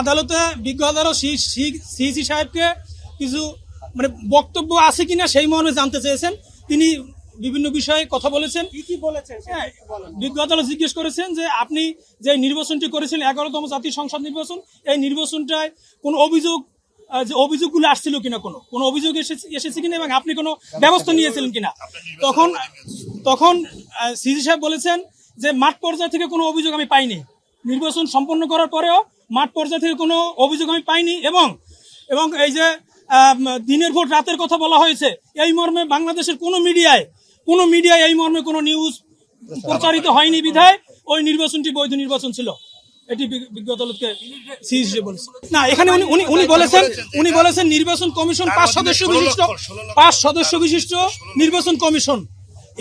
আদালতে বিজ্ঞ আদালত সিসি সাহেবকে কিছু মানে বক্তব্য আছে কিনা সেই মর্মে জানতে চেয়েছেন। তিনি বিভিন্ন বিষয়ে কথা বলেছেন। কি কি বলেছেন হ্যাঁ, বিজ্ঞ আদালত জিজ্ঞেস করেছেন যে আপনি যে নির্বাচনটি করেছেন এগারোতম জাতীয় সংসদ নির্বাচন এই নির্বাচনটায় কোন অভিযোগ যে অভিযোগগুলো আসছিল কিনা কোনো কোনো অভিযোগ এসেছে এসেছে কিনা এবং আপনি কোনো ব্যবস্থা নিয়েছিলেন কিনা? তখন তখন সিজি সাহেব বলেছেন যে মাঠ পর্যায় থেকে কোনো অভিযোগ আমি পাইনি। নির্বাচন সম্পন্ন করার পরেও মাঠ পর্যায় থেকে কোনো অভিযোগ আমি পাইনি এবং এবং এই যে দিনের ভোট রাতের কথা বলা হয়েছে, এই মর্মে বাংলাদেশের কোনো মিডিয়ায় কোনো মিডিয়ায় এই মর্মে কোনো নিউজ প্রচারিত হয়নি বিধায় ওই নির্বাচনটি বৈধ নির্বাচন ছিল। এটি বিজ্ঞ আদালতকে না, এখানে উনি উনি উনি বলেছেন উনি বলেছেন নির্বাচন কমিশন পাঁচ সদস্য বিশিষ্ট, পাঁচ সদস্য বিশিষ্ট নির্বাচন কমিশন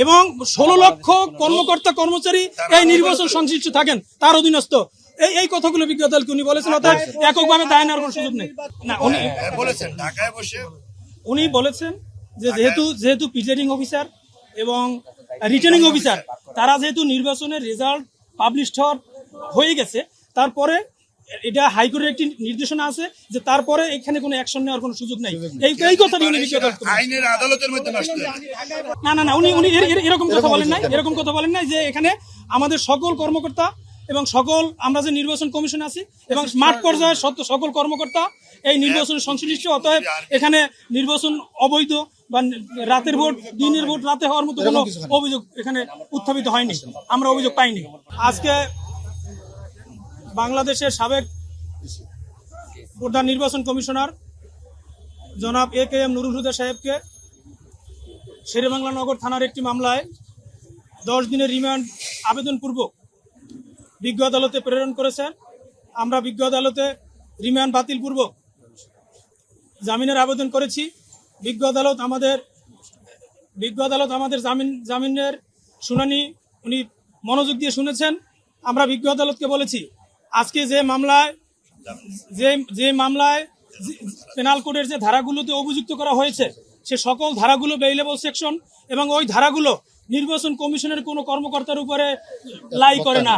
এবং ষোলো লক্ষ কর্মকর্তা কর্মচারী এই নির্বাচন সংশ্লিষ্ট থাকেন, তার অধীনস্থ। এই এই কথাগুলো বিজ্ঞ উনি বলেছেন? অর্থাৎ এককভাবে দায় নেওয়ার কোনো সুযোগ নেই। না উনি হ্যাঁ, বলেছেন। ঢাকায় বসে উনি বলেছেন যে যেহেতু যেহেতু প্রিজাইডিং অফিসার এবং রিটার্নিং অফিসার তারা যেহেতু নির্বাচনের রেজাল্ট পাবলিশ হওয়ার হয়ে গেছে তারপরে এটা হাইকোর্টের একটি নির্দেশনা আছে যে তারপরে এখানে কোনো অ্যাকশন নেওয়ার কোনো সুযোগ নাই। এই এই কথাটি উনি আইনের আদালতের মধ্যে না না না উনি উনি এর- এর- এরকম কথা বলেন নাই। এরকম কথা বলেন নাই যে এখানে আমাদের সকল কর্মকর্তা এবং সকল, আমরা যে নির্বাচন কমিশন আছি এবং মাঠ পর্যায়ের সত্য সকল কর্মকর্তা এই নির্বাচনের সংশ্লিষ্ট, অতএব এখানে নির্বাচন অবৈধ বা রাতের ভোট, দিনের ভোট, রাতে হওয়ার মতো কোনো অভিযোগ এখানে উত্থাপিত হয়নি। আমরা অভিযোগ পাইনি। আজকে বাংলাদেশের সাবেক প্রধান নির্বাচন কমিশনার জনাব এ কে এম নুরুল হুদা সাহেবকে শেরেবাংলা নগর থানার একটি মামলায় দশ দিনের রিমান্ড আবেদনপূর্বক বিজ্ঞ আদালতে প্রেরণ করেছেন। আমরা বিজ্ঞ আদালতে রিমান্ড বাতিলপূর্বক জামিনের আবেদন করেছি। বিজ্ঞ আদালত আমাদের বিজ্ঞ আদালত আমাদের জামিন জামিনের শুনানি উনি মনোযোগ দিয়ে শুনেছেন। আমরা বিজ্ঞ আদালতকে বলেছি, আজকে যে মামলায় যে যে মামলায় পেনাল কোডের যে ধারাগুলোতে অভিযুক্ত করা হয়েছে, সে সকল ধারাগুলো বেইলেবল সেকশন এবং ওই ধারাগুলো নির্বাচন কমিশনের কোনো কর্মকর্তার উপরে লাই করে না।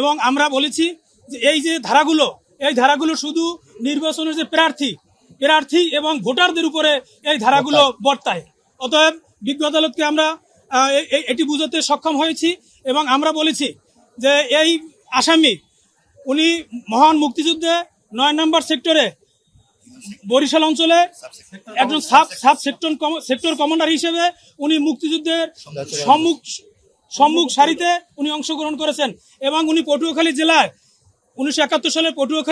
এবং আমরা বলেছি যে এই যে ধারাগুলো এই ধারাগুলো শুধু নির্বাচনের যে প্রার্থী প্রার্থী এবং ভোটারদের উপরে এই ধারাগুলো বর্তায়। অতএব বিজ্ঞ আদালতকে আমরা এটি বুঝাতে সক্ষম হয়েছি এবং আমরা বলেছি যে এই আসামি উনি মহান মুক্তিযুদ্ধে নয় নম্বর সেক্টরে বরিশাল অঞ্চলে একজন sub sub sector sector commander হিসেবে উনি মুক্তিযুদ্ধের সম্মুখ সম্মুখ সারিতে উনি অংশগ্রহণ করেছেন এবং উনি পটুয়াখালী জেলায় উনিশশো একাত্তর সালে পটুয়াখালী